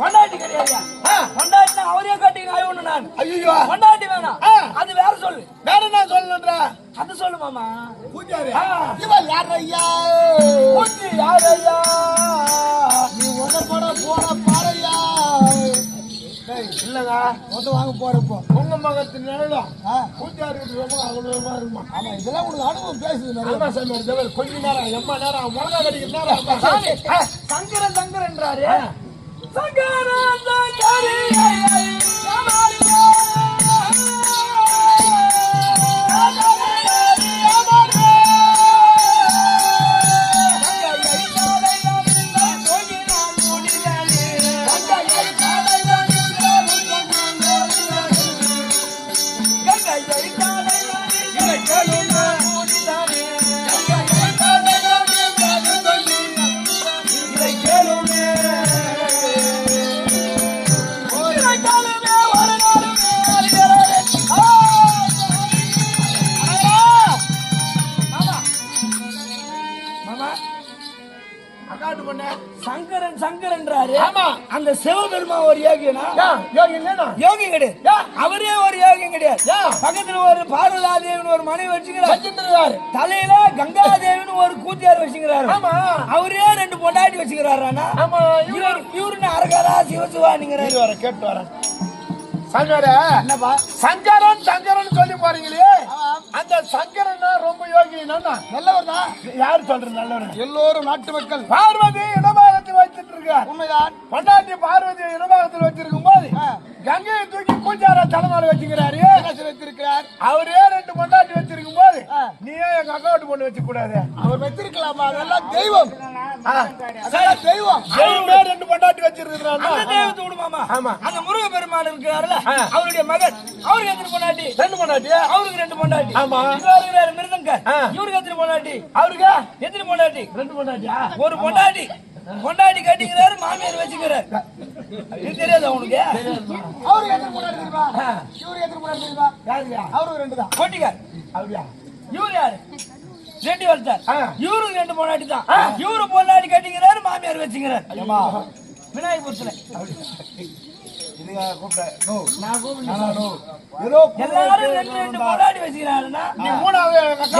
கொண்டாட்டி கிடையாது. கொண்டாட்டினா அவரே கட்டிங்க ஆயணும் நான். ஐயோ. கொண்டாட்டி வேணாம். அது வேற சொல்லு. வேற நான் சொல்லணும்ன்ற அது சொல்லு மாமா. பூஜாரி இவன் யார் ஐயா பூஜி யார் ஐயா நீ ஒன்ன போட போற பாறையா? இல்லங்க மொத்தம் வாங்க போறப்போ உங்க மகத்து நிழலும் பூஜாரி அவ்வளோமா இருக்குமா? ஆமா இதெல்லாம் உங்களுக்கு அனுபவம் பேசுது நல்லா சாமி கொஞ்ச நேரம் எம்மா நேரம் முழங்கா கடிக்கிற நேரம் சங்கரன் சங்கரன்றாரு. சங்கரன் அக்காட்டு பண்ண? சங்கரன் சங்கரன்றாரு. ஆமா. அந்த சிவபெருமா ஒரு யோகினா? யோகி யோகி கிடையாது. அவரே ஒரு யோகி கிடையாது? பக்கத்துல ஒரு பார்வதாதேவின்னு ஒரு மனைவி வச்சுக்கிறார். தலையில கங்காதேவின்னு ஒரு கூத்தியார் வச்சுக்கிறாரு. ஆமா. அவரே ரெண்டு பொண்டாட்டி வச்சுக்கிறாரு அண்ணா ஆமா இவர். இவருன்னு அரகரா சிவசிவானிங்கிறாரு. வர கேட்டு வரேன் சங்கர. என்னப்பா? சங்கரன் சங்கரன் சொல்லி போறீங்களே. அந்த சங்கரன் நல்லவர் தான் யார் சொல்றது நல்லவர் எல்லோரும் நாட்டு மக்கள். பார்வதி இடபாகத்தில் வச்சிட்டு இருக்கார் உண்மைதான். பொண்டாட்டி பார்வதி இடபாகத்தில் வச்சிருக்கும் போது கங்கையை தூக்கி பூஜாரா தலைமையில வச்சுக்கிறாரு. பேச வைத்திருக்கிறார் அவரே ரெண்டு பொண்டாட்டி வச்சிருக்கும் போது ஆ. நீ ஏன் எங்க அக்காவுட்டு பொண்ணு வச்சு கூடாது அவர் வைத்திருக்கலாமா அதெல்லாம் தெய்வம். தெய்வம். ரெண்டு பொண்டாட்டி வச்சிருக்கிறான் அந்த தெய்வத்தை விடு மாமா ஆமா. அந்த முருக பெருமாள் இருக்கிறாருல. அவருடைய மகன். அவருக்கு எத்தனை பொண்டாட்டி? ரெண்டு பொண்டாட்டி அவருக்கு ரெண்டு பொண்டாட்டி. ஆமா. இவர் இருக்கிறாரு மிருதங்கர். இவருக்கு எத்தனை பொண்டாட்டி? அவருக்கு எத்தனை பொண்டாட்டி? ரெண்டு பொண்டாட்டியா? ஒரு பொண்டாட்டி. பொண்டாட்டி கட்டிக்கிறாரு மாமியார் வச்சுக்கிறாரு. இது தெரியாது அவனுக்கு அவருக்கு எத்தனை முன்னாடி தெரியுமா? இவருக்கு எத்தனை முன்னாடி தெரியுமா? யாருயா அவருக்கு ரெண்டு தான் கொட்டிக்கார். அப்படியா? இவரு யாரு? ரெண்டு வருஷம் ஆ. இவருக்கு ரெண்டு பொண்டாட்டி தான். இவரு பொண்டாட்டி கட்டிக்கிறாரு மாமியார் வச்சுக்கிறாரு. விநாயகபுரத்துல. கூப்பிட்டேன். ஏதோ எல்லாரும் ரெண்டு ரெண்டு பொண்டாட்டி வச்சுக்கிறாருன்னா நீ மூணாவது